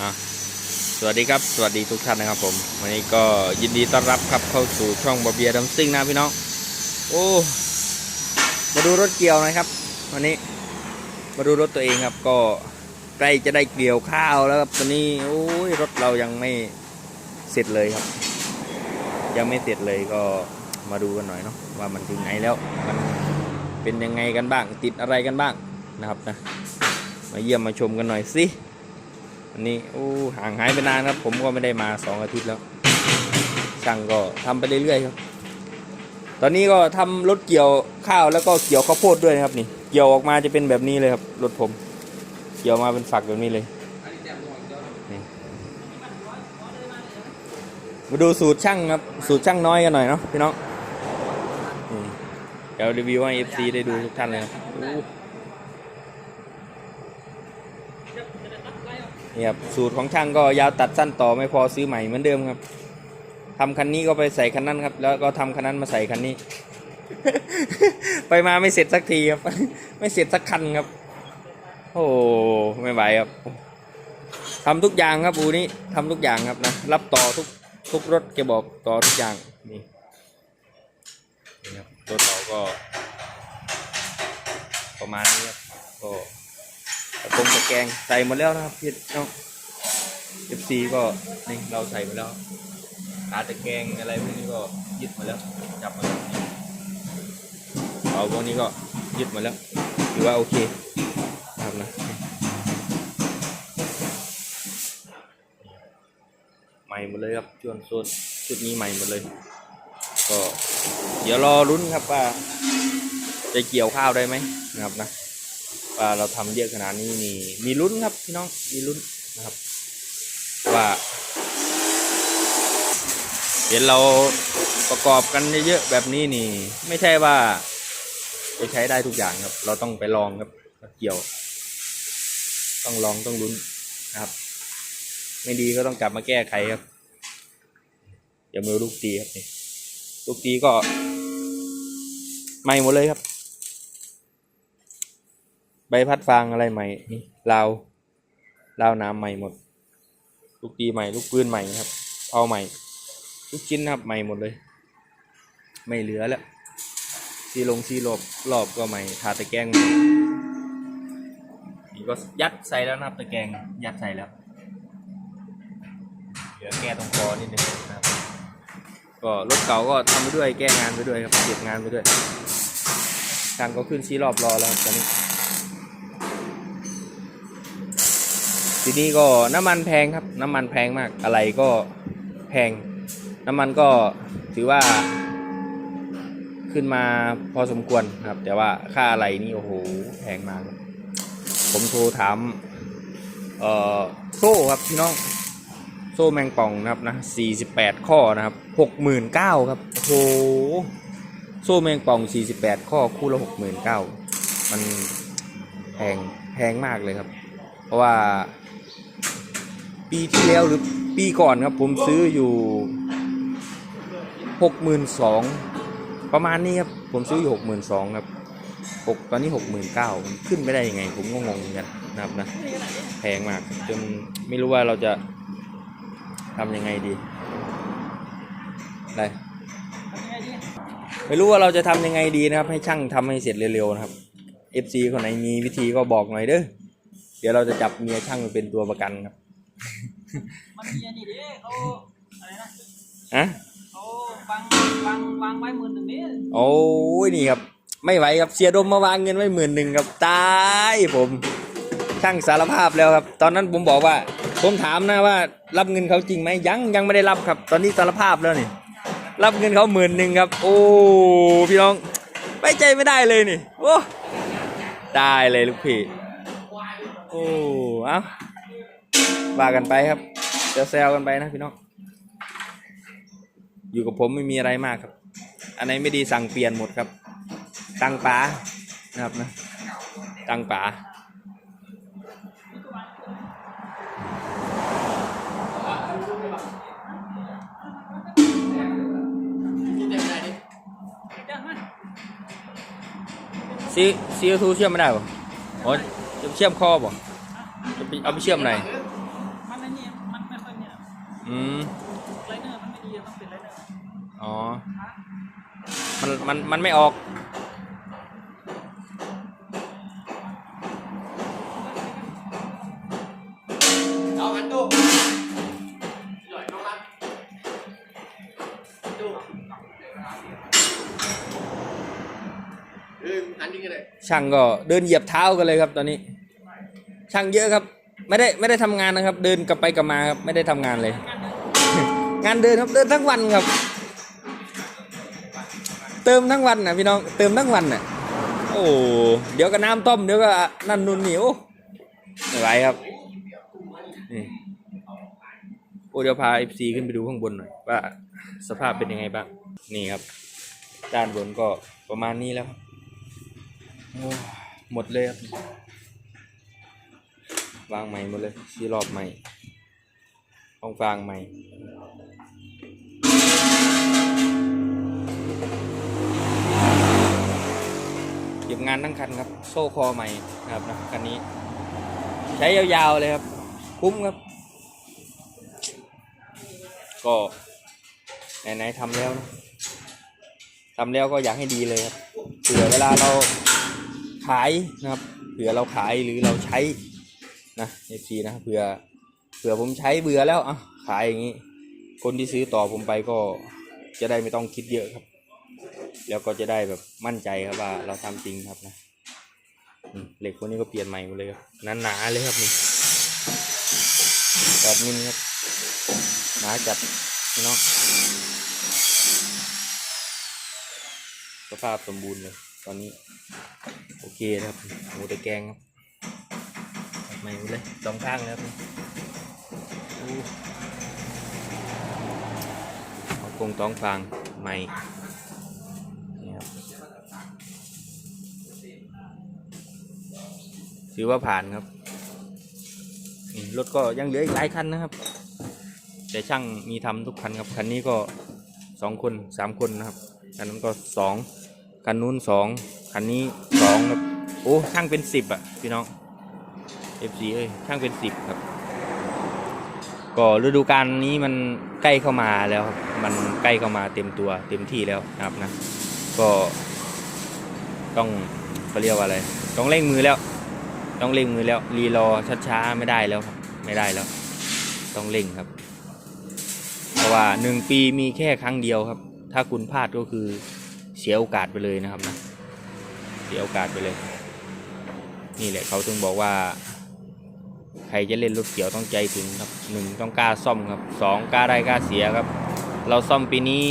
อะสวัสดีครับ สวัสดีทุกท่านนะครับผม วันนี้ก็ยินดีต้อนรับครับเข้าสู่ช่องบอเบียดัมซิ่งนะพี่น้อง โอ้ มาดูรถเกี่ยวนะครับ วันนี้ มาดูรถตัวเองครับ ก็ใกล้จะได้เกี่ยวข้าวแล้วครับตอนนี้โอ้ยรถเรายังไม่เสร็จเลยครับ ยังไม่เสร็จเลยก็มาดูกันหน่อยเนาะว่ามันถึงไหนแล้ว มันเป็นยังไงกันบ้าง ติดอะไรกันบ้างนะครับนะ มาเยี่ยมมาชมกันหน่อยสิันนี้โอ้ห่างหายไปนานครับ ผมก็ไม่ได้มาสองอาทิตย์แล้วช่างก็ทำไปเรื่อยๆครับ ตอนนี้ก็ทำรถเกี่ยวข้าวแล้วก็เกี่ยวข้าวโพดด้วยนะครับ นี่เกี่ยวออกมาจะเป็นแบบนี้เลยครับรถผม เกี่ยวมาเป็นฝักแบบนี้เลยมาดูสูตรช่างครับ สูตรช่างน้อยกันหน่อยเนาะพี่น้องเดี๋ยวรีวิวให้ FC ได้ดูทุกท่านเลยครับโอ้ นี่ครับสูตรของช่างก็ยาวตัดสั้นต่อไม่พอซื้อใหม่เหมือนเดิมครับทำคันนี้ก็ไปใส่คันนั้นครับ แล้วก็ทำคันนั้นมาใส่คันนี้ ไปมาไม่เสร็จสักทีครับ ไม่เสร็จสักคันครับ โอ้ไม่ไหวครับทำทุกอย่างครับอูนี้ทำทุกอย่างครับนะรับต่อทุกทุกรถแกบอกต่อทุกอย่างนี่นะครับรถเราก็ ประมาณนี้ครับก็ ตะกงตะแกงใส่หมดแล้วนะครับพี่น้องเอฟซีก็นี่เราใส่หมดแล้วขาตะแกงอะไรพวกนี้ก็ยึดมาแล้วจับมาแล้วเอาพวกนี้ก็ยึดมาแล้วถือว่าโอเคนะครับนะใหม่หมดเลยครับชวงโซนชุดนี้ใหม่หมดเลย ก็เดี๋ยวรอรุ้นครับว่าจะเกี่ยวข้าวได้ไหมนะครับนะ ว่าเราทำเยอะขนาดนี้นี่มีลุ้นครับพี่น้องมีลุ้นนะครับ ว่าเห็นเราประกอบกันเยอะๆแบบนี้นี่ ไม่ใช่ว่าจะใช้ได้ทุกอย่างครับ เราต้องไปลองครับเกี่ยว ต้องลองต้องลุ้นนะครับ ไม่ดีก็ต้องกลับมาแก้ไขครับอย่ามือลูกตีครับนี่ลูกตีก็ไม่หมดเลยครับ ใบพัดฟางอะไรใหม่นี่ราวราวน้ำใหม่หมด ลูกตีใหม่ ลูกปืนใหม่ครับ เอาใหม่ ทุกชิ้นนะครับใหม่หมดเลย ไม่เหลือแล้วซีลงซีหลบรอบก็ใหม่ทาตะแกรงใหม่นี่ก็ยัดใส่แล้วนะครับตะแกรงยัดใส่แล้ว เหลือแก้ตรงคอนิดนึงนะครับ ก็รถเก่าก็ทำไปด้วยแก้งานไปด้วยครับเก็บงานไปด้วยช่างก็ขึ้นซีรอบรอแล้วตอนนี้ ทีนี้ก็น้ำมันแพงครับ น้ำมันแพงมากอะไรก็แพง น้ำมันก็ถือว่า ขึ้นมาพอสมควรครับ แต่ว่าค่าอะไรนี่โอ้โหแพงมาก ผมโทรถามเอ่อโซ่ครับพี่น้องโซ่แมงป่องนะครับนะ 48 ข้อนะครับ 69,000ครับ โอ้โห โซ่แมงป่อง 48 ข้อคู่ละ69,000มันแพง แพงมากเลยครับ เพราะว่า ปีที่แล้วหรือปีก่อนครับ ผมซื้ออยู่62,000ประมาณนี้ครับ ผมซื้ออยู่62,000ครับหกตอนนี้69,000มันขึ้นไม่ได้ยังไง ผมก็งงเหมือนกันนะครับนะแพงมากจนไม่รู้ว่าเราจะทำยังไงดีได้ไม่รู้ว่าเราจะทำยังไงดีนะครับ ให้ช่างทำให้เสร็จเร็วๆนะครับ FC คนไหนมีวิธีก็บอกหน่อยเด้อเดี๋ยวเราจะจับเมียช่างเป็นตัวประกันครับ มันมีอันนี้เด้เขาอะไรนะอะเขาวางวางวางไว้หมื่นหนึ่งนี่โอ้ยนี่ครับ ไม่ไหวครับเสียดมมาวางเงินไว้หมื่นหนึ่งครับตายผมช่างสารภาพแล้วครับ ตอนนั้นผมบอกว่า ผมถามนะว่ารับเงินเขาจริงไหมยังยังไม่ได้รับครับ ตอนนี้สารภาพแล้วนี่รับเงินเขาหมื่นหนึ่งครับ โอ้พี่น้องไว้ใจไม่ได้เลยนี่โอ้ได้เลยลูกพี่โอ้เอา ว่ากันไปครับแซวกันไปนะพี่น้องอยู่กับผมไม่มีอะไรมากครับ อันไหนไม่ดีสั่งเปลี่ยนหมดครับ ตังป๋านะครับนะ ตังป๋าซีซีทูเชื่อมไม่ได้ป่ะอ้ยจะเชื่อมคอป่ะจะเอาไปเชื่อมไหน อืมไลเนอร์มันไม่ดีอะต้องเป็นไลเนอร์อ๋อ มัน มัน มันไม่ออก เอาหันดูหน่อยน้องรักดูเออหันยิงกันเลยช่างก็เดินเหยียบเท้ากันเลยครับตอนนี้ ช่างเยอะครับ ไม่ได้ ไม่ได้ทำงานนะครับ เดินกลับไปกลับมาครับ ไม่ได้ทำงานเลย งาน เดินครับเดินทั้งวันครับ เติมทั้งวันนะพี่น้องเติมทั้งวันน่ะโอ้เดี๋ยวก็น้ำต้มเดี๋ยวก็นั่นนู่นเหนี่โอ้ไม่ไหวครับนี่โอ้เดี๋ยวพาเอฟซีขึ้นไปดูข้างบนหน่อยว่าสภาพเป็นยังไงบ้างนี่ครับ ด้านบนก็ประมาณนี้แล้วหมดเลยครับวางใหม่หมดเลยซีรอบใหม่ต้องฟางใหม่ เก็บงานทั้งคันครับ โซ่คอใหม่นะครับนะคันนี้ ใช้ยาวๆเลยครับ คุ้มครับ ก็ไหนๆทำแล้วนะทำแล้วก็อยากให้ดีเลยครับเผื่อเวลาเราขายนะครับ เผื่อเราขายหรือเราใช้นะเอฟซีนะเผื่อเผื่อผมใช้เบื่อแล้วอะขายอย่างนี้ คนที่ซื้อต่อผมไปก็จะได้ไม่ต้องคิดเยอะครับ แล้วก็จะได้แบบมั่นใจครับว่าเราทำจริงครับนะเหล็กพวกนี้ก็เปลี่ยนใหม่หมดเลยครับหนาๆเลยครับนี่แปดมิลครับหนาจัดพี่น้องสภาพสมบูรณ์เลย ตอนนี้ โอเคนะครับหมูตะแกงครับใหม่หมดเลยสองข้างเลยครับเอากรงต้องฟางใหม่ นี่ครับ ถือว่าผ่านครับรถก็ยังเหลืออีกหลายคันนะครับ แต่ช่างมีทำทุกคันครับคันนี้ก็สองคนสามคนนะครับคันนั้นก็สองคันนู้นสองคันนี้สองครับโอ้ช่างเป็นสิบอะพี่น้อง FC เอ้ยช่างเป็นสิบครับ ก็ฤดูกาลนี้มันใกล้เข้ามาแล้วครับมันใกล้เข้ามาเต็มตัวเต็มที่แล้วนะครับนะ ก็ต้องเขาเรียกว่าอะไร ต้องเร่งมือแล้ว ต้องเร่งมือแล้วรีรอช้าๆไม่ได้แล้วครับไม่ได้แล้ว ต้องเร่งครับ เพราะว่าหนึ่งปีมีแค่ครั้งเดียวครับ ถ้าคุณพลาดก็คือเสียโอกาสไปเลยนะครับนะเสียโอกาสไปเลย นี่แหละเขาถึงบอกว่า ใครจะเล่นรถเกี่ยวต้องใจถึงครับหนึ่งต้องกล้าซ่อมครับสองกล้าได้กล้าเสียครับ เราซ่อมปีนี้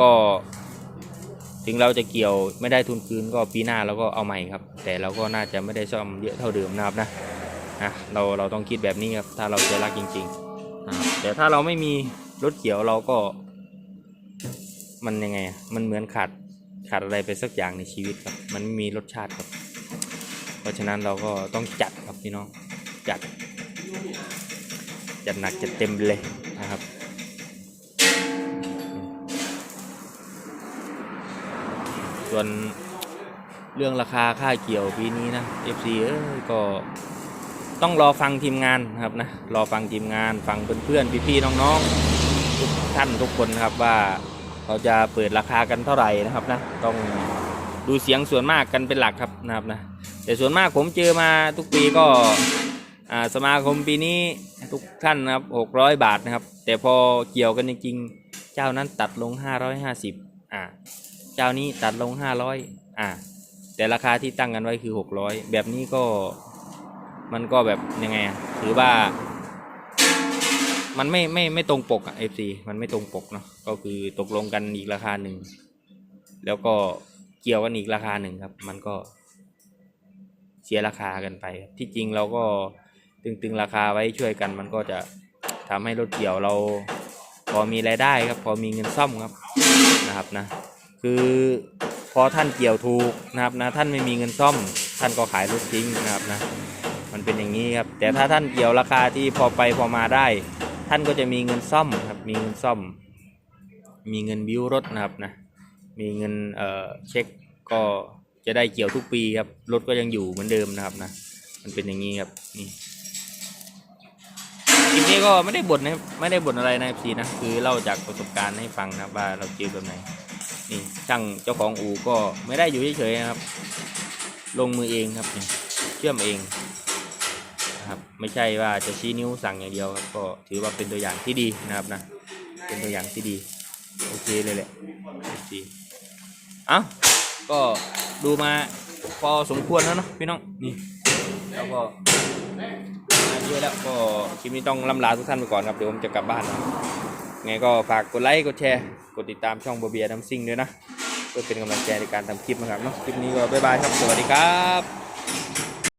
ก็ ถึงเราจะเกี่ยวไม่ได้ทุนคืนก็ปีหน้าเราก็เอาใหม่ครับ แต่เราก็น่าจะไม่ได้ซ่อมเยอะเท่าเดิมนะครับนะนะเราเราต้องคิดแบบนี้ครับถ้าเราจะรักจริงๆนะครับแต่ถ้าเราไม่มีรถเกี่ยวเราก็ มันยังไง มันเหมือนขาดขาดอะไรไปสักอย่างในชีวิตครับ มันไม่มีรสชาติครับ เพราะฉะนั้นเราก็ต้องจัดครับพี่น้องจัด จัดหนักจัดเต็มเลยนะครับ ส่วนเรื่องราคาค่าเกี่ยวปีนี้นะ FC เอ้ยก็ต้องรอฟังทีมงานครับนะรอฟังทีมงานฟังเพื่อนๆพี่ๆน้องๆทุกท่านทุกคนครับว่าเขาจะเปิดราคากันเท่าไหร่นะครับนะต้องดูเสียงส่วนมากกันเป็นหลักครับนะครับนะแต่ส่วนมากผมเจอมาทุกปีก็สมาคมปีนี้ทุกท่านนะครับ600 บาทนะครับ แต่พอเกี่ยวกันจริงๆเจ้านั้นตัดลง 550อ่า เจ้านี้ตัดลง500อ่าแต่ราคาที่ตั้งกันไว้คือ600แบบนี้ก็มันก็แบบยังไงถือว่า มันไม่ไม่ไม่ตรงปกอะ FC มันไม่ตรงปกเนาะก็คือตกลงกันอีกราคาหนึ่งแล้วก็เกี่ยวกันอีกราคาหนึ่งครับ มันก็เสียราคากันไปครับที่จริงเราก็ตึงๆราคาไว้ช่วยกัน มันก็จะทำให้รถเกี่ยวเรา พอมีรายได้ครับ พอมีเงินซ่อมครับนะครับนะ คือพอท่านเกี่ยวถูกนะครับนะท่านไม่มีเงินซ่อม ท่านก็ขายรถทิ้งนะครับนะมันเป็นอย่างนี้ครับแต่ถ้าท่านเกี่ยวราคาที่พอไปพอมาได้ ท่านก็จะมีเงินซ่อมครับมีเงินซ่อม มีเงินบิ้วรถนะครับนะมีเงินเอ่อเช็คก็จะได้เกี่ยวทุกปีครับรถก็ยังอยู่เหมือนเดิมนะครับนะมันเป็นอย่างนี้ครับนี่คลิปนี้นี้ก็ไม่ได้บ่นนะไม่ได้บ่นอะไรนะพีนะคือเล่าจากประสบการณ์ให้ฟังนะครับว่าเราเจอแบบไหน นี่ช่างเจ้าของอู่ก็ไม่ได้อยู่เฉยๆนะครับ ลงมือเองครับเชื่อมเองนะครับไม่ใช่ว่าจะชี้นิ้วสั่งอย่างเดียวครับก็ถือว่าเป็นตัวอย่างที่ดีนะครับนะเป็นตัวอย่างที่ดีโอเคเลยแหละโอเคเอ้าก็ดูมาพอสมควรแล้วเนาะพี่น้องนี่แล้วก็มาเยอะแล้วก็คลิปนี้ต้องลำลาทุกท่านไปก่อนครับเดี๋ยวผมจะกลับบ้าน ไงก็ฝากกดไลค์ กดแชร์ กดติดตามช่องบเบียน้ำซิ่งด้วยนะ เพื่อเป็นกำลังใจในการทำคลิปนะครับเนาะ คลิปนี้ก็บ๊ายบายครับ สวัสดีครับ